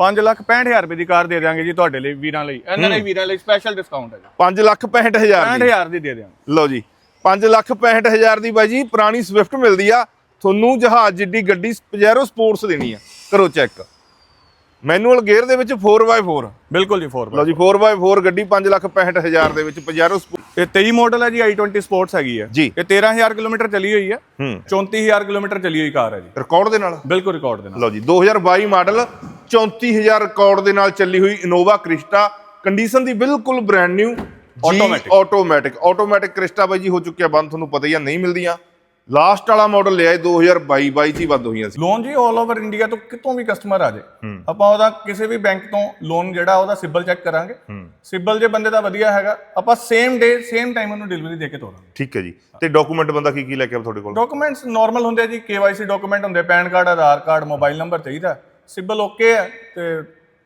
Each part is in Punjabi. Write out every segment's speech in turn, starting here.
5 ਲੱਖ 65000 ਰੁਪਏ ਦੀ ਕਾਰ ਦੇ ਦਿਆਂਗੇ ਜੀ ਤੁਹਾਡੇ ਲਈ ਵੀਰਾਂ ਲਈ। ਇਹਨਾਂ ਲਈ ਵੀਰਾਂ ਲਈ ਸਪੈਸ਼ਲ ਡਿਸਕਾਊਂਟ ਹੈ ਜੀ। 5 ਲੱਖ 65000 ਦੀ। 65000 ਦੀ ਦੇ ਦਿਆਂਗੇ। ਲਓ ਜੀ 5 ਲੱਖ 65000 ਦੀ ਬਾਈ ਜੀ ਪੁਰਾਣੀ ਸਵਿਫਟ ਮਿਲਦੀ ਆ। ਤੁਹਾਨੂੰ ਜਹਾਜ਼ ਜਿੱਡੀ ਗੱਡੀ ਪਜੈਰੋ ਸਪੋਰਟਸ ਦੇਣੀ ਆ। ਕਰੋ ਚੈੱਕ ਮੈਨੂਅਲ ਗੇਅਰ ਦੇ ਵਿੱਚ 4x4 ਬਿਲਕੁਲ ਜੀ 4 ਲਓ ਜੀ 4x4 ਗੱਡੀ 5 ਲੱਖ 65000 ਦੇ ਵਿੱਚ ਪਜੈਰੋ ਇਹ 23 ਮਾਡਲ ਹੈ ਜੀ i20 ਸਪੋਰਟਸ ਹੈਗੀ ਹੈ। ਜੀ। ਇਹ 13000 ਕਿਲੋਮੀਟਰ ਚਲੀ ਹੋਈ ਹੈ। ਹੂੰ। 34000 ਕਿਲੋਮੀਟਰ ਚਲੀ ਹੋਈ ਕਾਰ ਹੈ ਜੀ। ਰਿਕਾਰਡ ਦੇ ਨਾਲ? ਬਿਲਕੁਲ ਰਿਕਾਰਡ ਦੇ ਨਾਲ। ਲਓ ਜੀ 2022 ਮਾਡਲ 34000 ਰਿਕਾਰਡ ਦੇ ਨਾਲ ਚੱਲੀ ਹੋਈ ਇਨੋਵਾ ਕ੍ਰਿਸਟਾ ਕੰਡੀਸ਼ਨ ਦੀ ਬਿਲਕੁਲ brand new Automatic। Automatic automatic Crysta ਬਾਈ ਜੀ ਹੋ ਚੁੱਕਿਆ ਬੰਦ ਤੁਹਾਨੂੰ ਪਤਾ ਹੀ ਆ ਨਹੀਂ ਮਿਲਦੀਆਂ। ਲਾਸਟ ਵਾਲਾ ਮਾਡਲ ਲਿਆ ਇਹ 2022 22 ਚ ਹੀ ਬੰਦ ਹੋਈਆਂ ਸੀ। ਲੋਨ ਜੀ 올 ਓਵਰ ਇੰਡੀਆ ਤੋਂ ਕਿਤੋਂ ਵੀ ਕਸਟਮਰ ਆ ਜਾਏ ਆਪਾਂ ਉਹਦਾ ਕਿਸੇ ਵੀ ਬੈਂਕ ਤੋਂ ਲੋਨ ਜਿਹੜਾ ਉਹਦਾ ਸਿਬਲ ਚੈੱਕ ਕਰਾਂਗੇ। ਸਿਬਲ ਜੇ ਬੰਦੇ ਦਾ ਵਧੀਆ ਹੈਗਾ ਆਪਾਂ ਸੇਮ ਡੇ ਸੇਮ ਟਾਈਮ ਉਹਨੂੰ ਡਿਲੀਵਰੀ ਦੇ ਕੇ ਤੋਰਾਂਗੇ। ਠੀਕ ਹੈ ਜੀ। ਤੇ ਡਾਕੂਮੈਂਟ ਬੰਦਾ ਕੀ ਕੀ ਲੈ ਕੇ ਆ ਤੁਹਾਡੇ ਕੋਲ? ਡਾਕੂਮੈਂਟਸ ਨਾਰਮਲ ਹੁੰਦੇ ਆ ਜੀ ਕੇਵਾਈਸੀ ਡਾਕੂਮੈਂਟ ਹੁੰਦੇ pan card Aadhaar card mobile number ਚਾਹੀਦਾ। ਸਿਬਲ ਓਕੇ ਹੈ ਤੇ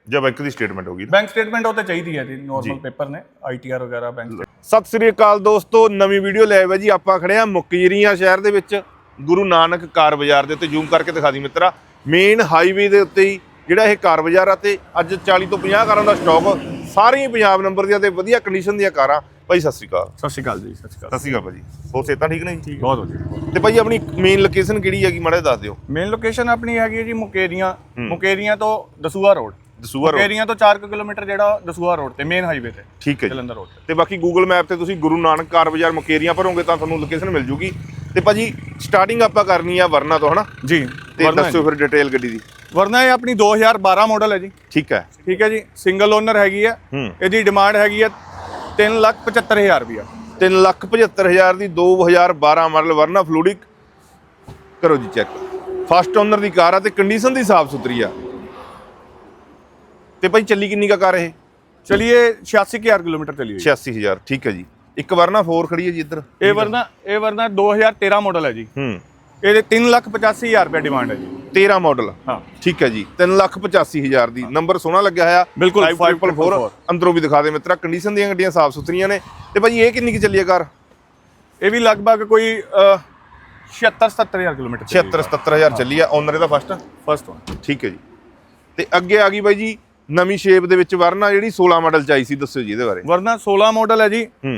ਜਾਂ ਬੈਂਕ ਦੀ ਸਟੇਟਮੈਂਟ ਹੋਗੀ ਬੈਂਕ ਸਟੇਟਮੈਂਟ ਉਹ ਤੇ ਚਾਹੀਦੀ ਹੈ ਜੀ ਨਾਰਮਲ ਪੇਪਰ ਨੇ ਆਈਟੀਆਰ ਵਗੈਰਾ ਬੈਂਕ ਸਤਿ ਸ੍ਰੀ ਅਕਾਲ ਦੋਸਤੋ ਨਵੀਂ ਵੀਡੀਓ ਲੈ ਆਏ ਜੀ ਆਪਾਂ ਖੜੇ ਆ ਮੁਕਜਰੀਆਂ ਸ਼ਹਿਰ ਦੇ ਵਿੱਚ ਗੁਰੂ ਨਾਨਕ ਕਾਰ ਬਾਜ਼ਾਰ ਦੇ ਉੱਤੇ ਜ਼ੂਮ ਕਰਕੇ ਦਿਖਾ ਦੀ ਮਿੱਤਰਾ। ਮੇਨ ਹਾਈਵੇ ਦੇ ਉੱਤੇ ਹੀ ਜਿਹੜਾ ਇਹ ਕਾਰ ਬਾਜ਼ਾਰ ਆ ਤੇ ਅੱਜ 40 ਤੋਂ 50 ਕਾਰਾਂ ਦਾ ਸਟਾਕ ਸਾਰੀਆਂ ਪੰਜਾਬ ਨੰਬਰ ਦੀਆਂ ਤੇ ਵਧੀਆ ਕੰਡੀਸ਼ਨ ਦੀਆਂ ਕਾਰਾਂ। ਭਾਈ ਸਤਿ ਸ੍ਰੀ ਅਕਾਲ। ਸਤਿ ਸ਼੍ਰੀ ਅਕਾਲ ਜੀ ਸਤਿ ਸ਼੍ਰੀ ਸਤਿ ਸ੍ਰੀ ਅਕਾਲ ਭਾਜੀ। ਹੋਰ ਸੇਤਾਂ ਠੀਕ ਨੇ ਜੀ? ਬਹੁਤ ਵਧੀਆ ਤੇ ਭਾਈ ਆਪਣੀ ਮੇਨ ਲੋਕੇਸ਼ਨ ਕਿਹੜੀ ਹੈਗੀ? ਮਾੜਾ ਜਿਹਾ ਦੱਸ ਦਿਓ। ਮੇਨ ਲੋਕੇਸ਼ਨ ਆਪਣੀ ਹੈਗੀ ਹੈ ਜੀ ਮੁਕੇਰੀਆਂ। ਮੁਕੇਰੀਆਂ ਤੋਂ ਦਸੂਆ ਰੋਡ ਦਸੂਆ road। ਮੁਕੇਰੀਆਂ ਤੋਂ 4 ਕਿਲੋਮੀਟਰ ਜਿਹੜਾ ਦਸੂਆ ਰੋਡ ਤੇ ਮੇਨ ਹਾਈਵੇ ਤੇ ਠੀਕ ਹੈ ਜੀ। ਜਲੰਧਰ ਰੋਡ ਤੇ। ਤੇ ਬਾਕੀ ਗੂਗਲ ਮੈਪ ਤੇ ਤੁਸੀਂ ਗੁਰੂ ਨਾਨਕ ਕਾਰ ਬਾਜ਼ਾਰ ਮੁਕੇਰੀਆਂ ਭਰੋਗੇ ਤਾਂ ਤੁਹਾਨੂੰ ਲੋਕੇਸ਼ਨ ਮਿਲ ਜੂਗੀ। ਤੇ ਭਾਜੀ ਸਟਾਰਟਿੰਗ ਆਪਾਂ ਕਰਨੀ ਆ ਵਰਨਾ ਤੋਂ ਹਨਾ? ਜੀ ਤੇ ਵਰਨਾ ਦੱਸਿਓ ਫਿਰ ਡਿਟੇਲ ਗੱਡੀ ਦੀ। ਵਰਨਾ ਇਹ ਆਪਣੀ 2012 ਮਾਡਲ ਹੈ ਜੀ। ਠੀਕ ਹੈ। ਠੀਕ ਹੈ ਜੀ ਸਿੰਗਲ ਓਨਰ ਹੈਗੀ ਹੈ। ਹੂੰ। ਇਹਦੀ ਡਿਮਾਂਡ ਹੈਗੀ ਹੈ 375000 ਰੁਪਇਆ। 375000 ਦੀ 2012 ਮਾਡਲ ਵਰਨਾ ਫਲੂਡਿਕ। ਕਰੋ ਜੀ ਚੈੱਕ ਫਸਟ ਓਨਰ ਦੀ ਕਾਰ ਆ ਤੇ ਕੰਡੀਸ਼ਨ ਦੀ ਸਾਫ਼ ਸੁਥਰੀ ਆ। ਤੇ ਭਾਈ ਚੱਲੀ ਕਿੰਨੀ ਕਾ ਕਾਰ ਇਹ? ਚਲਿਏ 86000 ਕਿਲੋਮੀਟਰ ਚਲੀ ਹੋਈ। 86000 ਠੀਕ ਹੈ ਜੀ। ਇੱਕ ਵਰਨਾ 4 ਖੜੀ ਹੈ ਜੀ ਇੱਧਰ। ਇਹ ਵਰਨਾ ਇਹ ਵਰਨਾ 2013 ਮਾਡਲ ਹੈ ਜੀ। ਹੂੰ। ਇਹਦੇ 385000 ਰੁਪਏ ਡਿਮਾਂਡ ਹੈ ਜੀ। 13 ਮਾਡਲ ਹਾਂ। ਠੀਕ ਹੈ ਜੀ। 385000 ਦੀ। ਨੰਬਰ ਸੋਹਣਾ ਲੱਗਿਆ ਹੋਇਆ। ਬਿਲਕੁਲ, 5444 ਅੰਦਰੋਂ ਵੀ ਦਿਖਾ ਦੇ ਮਿੱਤਰਾ। ਕੰਡੀਸ਼ਨ ਦੀਆਂ ਗੱਡੀਆਂ ਸਾਫ਼ ਸੁਥਰੀਆਂ ਨੇ। ਤੇ ਭਾਈ ਇਹ ਕਿੰਨੀ ਕਿ ਚੱਲੀ ਹੈ ਕਾਰ? ਇਹ ਵੀ ਲਗਭਗ ਕੋਈ 76 77000 ਕਿਲੋਮੀਟਰ 76 77000 ਚੱਲੀ ਆ ਓਨਰ ਇਹਦਾ ਫਸਟ ਫਸਟ ਵਨ ਠੀਕ ਹੈ ਜੀ। ਤੇ ਅੱਗੇ ਆ ਗਈ ਬਾਈ ਜੀ ਨਵੀਂ ਸ਼ੇਪ ਦੇ ਵਿੱਚ ਵਰਨਾ ਜਿਹੜੀ 16 ਮਾਡਲ ਚ ਆਈ ਸੀ ਦੱਸਿਓ ਜੀ ਇਹਦੇ ਬਾਰੇ। ਵਰਨਾ 16 ਮਾਡਲ ਹੈ ਜੀ। ਹੂੰ।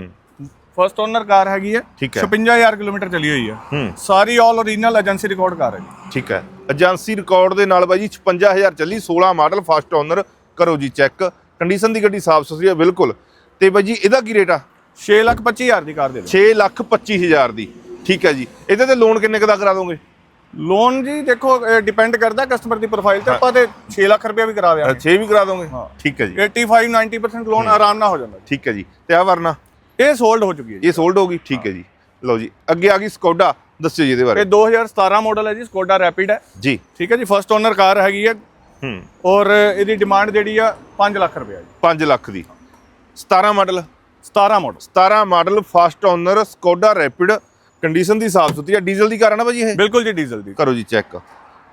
ਫਸਟ ਓਨਰ ਕਾਰ ਹੈਗੀ ਹੈ। ਠੀਕ ਹੈ। 56000 ਕਿਲੋਮੀਟਰ ਚਲੀ ਹੋਈ ਹੈ। ਹੂੰ। ਸਾਰੀ all original agency record car ਹੈ ਜੀ। ਠੀਕ ਹੈ। ਏਜੰਸੀ ਰਿਕਾਰਡ ਦੇ ਨਾਲ ਬਾਈ ਜੀ 56000 ਚੱਲੀ 16 ਮਾਡਲ ਫਸਟ ਓਨਰ ਕਰੋ ਜੀ ਚੈੱਕ ਕੰਡੀਸ਼ਨ ਦੀ ਗੱਡੀ ਸਾਫ਼ ਸੁਥਰੀ ਹੈ ਬਿਲਕੁਲ। ਤੇ ਬਾਈ ਜੀ ਇਹਦਾ ਕੀ ਰੇਟ ਆ? 625000 ਦੀ ਕਾਰ ਦੇ ਦਿਓ 6 ਲੱਖ 25000 ਦੀ। ਠੀਕ ਹੈ ਜੀ। ਇਹਦੇ ਤੇ ਲੋਨ ਕਿੰਨੇ ਕੁ ਦਾ ਕਰਾ ਦੋਗੇ? ਲੋਨ ਜੀ ਦੇਖੋ ਡਿਪੈਂਡ ਕਰਦਾ ਕਸਟਮਰ ਦੀ ਪ੍ਰੋਫਾਈਲ ਤੇ ਆਪਾਂ ਤੇ 6 ਲੱਖ ਰੁਪਏ ਵੀ ਕਰਾ ਦਿਆਂਗੇ। 6 ਵੀ ਕਰਾ ਦੋਗੇ? ਹਾਂ। ਠੀਕ ਹੈ ਜੀ। 85 90% ਲੋਨ ਆਰਾਮ ਨਾਲ ਹੋ ਜਾਂਦਾ। ਠੀਕ ਹੈ ਜੀ। ਤੇ ਆ ਵਰਨਾ? ਇਹ ਸੋਲਡ ਹੋ ਚੁੱਕੀ ਹੈ ਜੀ। ਇਹ ਸੋਲਡ ਹੋ ਗਈ? ਠੀਕ ਹੈ ਜੀ। ਲਓ ਜੀ ਅੱਗੇ ਆ ਗਈ ਸਕੋਡਾ ਦੱਸਿਓ ਜੀ ਇਹਦੇ ਬਾਰੇ। ਇਹ 2017 ਮਾਡਲ ਹੈ ਜੀ ਸਕੋਡਾ ਰੈਪਿਡ ਹੈ। ਜੀ। ਠੀਕ ਹੈ ਜੀ ਫਸਟ ਓਨਰ ਕਾਰ ਹੈਗੀ ਹੈ। ਹੂੰ। ਔਰ ਇਹਦੀ ਡਿਮਾਂਡ ਜਿਹੜੀ ਆ 5 ਲੱਖ ਰੁਪਏ ਜੀ। 5 ਲੱਖ ਦੀ। 17 model 17 model 17 model first owner Skoda Rapid condition ਦੀ ਸਾਫ਼ ਸੁਥਰੀ ਆ ਡੀਜ਼ਲ ਦੀ ਕਾਰ ਆ ਨਾ ਭਾਜੀ ਇਹ? ਬਿਲਕੁਲ ਜੀ ਡੀਜ਼ਲ ਦੀ। ਕਰੋ ਜੀ ਚੈੱਕ।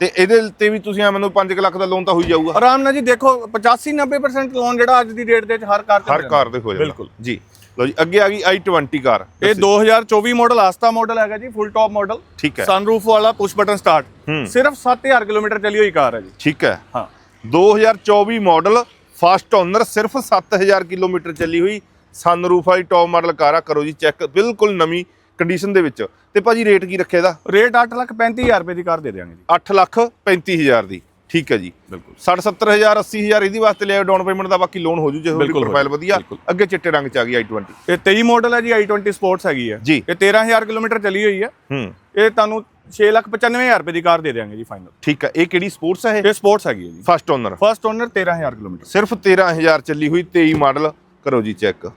ਤੇ ਇਹਦੇ ਤੇ ਵੀ ਤੁਸੀਂ ਆ ਮੈਨੂੰ 5 ਲੱਖ ਦਾ ਲੋਨ ਤਾਂ ਹੋਈ ਜਾਊਗਾ। ਆਰਾਮ ਨਾਲ ਜੀ ਦੇਖੋ 85 90% ਲੋਨ ਜਿਹੜਾ ਅੱਜ ਦੀ ਡੇਟ ਦੇ ਵਿੱਚ ਹਰ ਕਾਰ ਤੇ ਹਰ ਕਾਰ ਦੇ ਹੋ ਜਾਂਦਾ। ਬਿਲਕੁਲ। ਜੀ। ਲਓ ਜੀ ਅੱਗੇ ਆ ਗਈ i20 ਕਾਰ। ਇਹ 2024 ਮਾਡਲ ਆਸਤਾ ਮਾਡਲ ਹੈਗਾ ਜੀ ਫੁੱਲ ਟੌਪ ਮਾਡਲ ਠੀਕ ਹੈ। ਸਨਰੂਫ ਵਾਲਾ ਪੁਸ਼ ਬਟਨ ਸਟਾਰਟ। ਸਿਰਫ 7000 ਕਿਲੋਮੀਟਰ ਚਲੀ ਹੋਈ ਕਾਰ ਹੈ ਜੀ। ਠੀਕ ਹੈ। ਹਾਂ। 2024 ਮਾਡਲ ਫਸਟ ਓਨਰ ਸਿਰਫ 7000 ਕਿਲੋਮੀਟਰ ਚੱਲੀ ਹੋਈ ਸਨਰੂਫ ਵਾਲੀ ਟੌਪ ਮਾਡਲ ਕਾਰ ਆ। ਕਰੋ ਜੀ ਚੈੱਕ ਬਿਲਕੁਲ ਨਵੀਂ ਕੰਡੀਸ਼ਨ ਦੇ ਵਿੱਚ। ਤੇ ਭਾਜੀ ਰੇਟ ਕੀ ਰੱਖਿਆ ਇਹਦਾ? ਰੇਟ 8 ਲੱਖ 35000 ਰੁਪਏ ਦੀ ਕਾਰ ਦੇ ਦਿਆਂਗੇ ਜੀ। 8 ਲੱਖ 35000 ਦੀ। ਠੀਕ ਹੈ ਜੀ। ਬਿਲਕੁਲ। 60 70000 80000 ਇਹਦੀ ਵਾਸਤੇ ਲਿਆਓ ਡਾਊਨ ਪੇਮੈਂਟ ਦਾ ਬਾਕੀ ਲੋਨ ਹੋ ਜੂ ਜੇ ਤੁਹਾਡੀ ਪ੍ਰੋਫਾਈਲ ਵਧੀਆ। ਅੱਗੇ ਚਿੱਟੇ ਰੰਗ ਚ ਆ ਗਈ i20 ਇਹ 23 ਮਾਡਲ ਹੈ ਜੀ i20 ਸਪੋਰਟਸ ਹੈਗੀ ਹੈ। ਇਹ 13000 ਕਿਲੋਮੀਟਰ ਚਲੀ ਹੋਈ ਹੈ। ਹੂੰ। ਇਹ ਤੁਹਾਨੂੰ 695000 ਰੁਪਏ ਦੀ ਕਾਰ ਦੇ ਦਿਆਂਗੇ ਜੀ ਫਾਈਨਲ ਠੀਕ ਹੈ। ਇਹ ਕਿਹੜੀ ਸਪੋਰਟਸ ਹੈ ਇਹ? ਇਹ ਸਪੋਰਟਸ ਹੈਗੀ ਹੈ ਜੀ। First owner first owner 13000 kilometre. ਸਿਰਫ 13000 ਚੱਲੀ ਹੋਈ 23 ਮਾਡਲ ਕਰੋ ਜੀ ਚੈੱਕ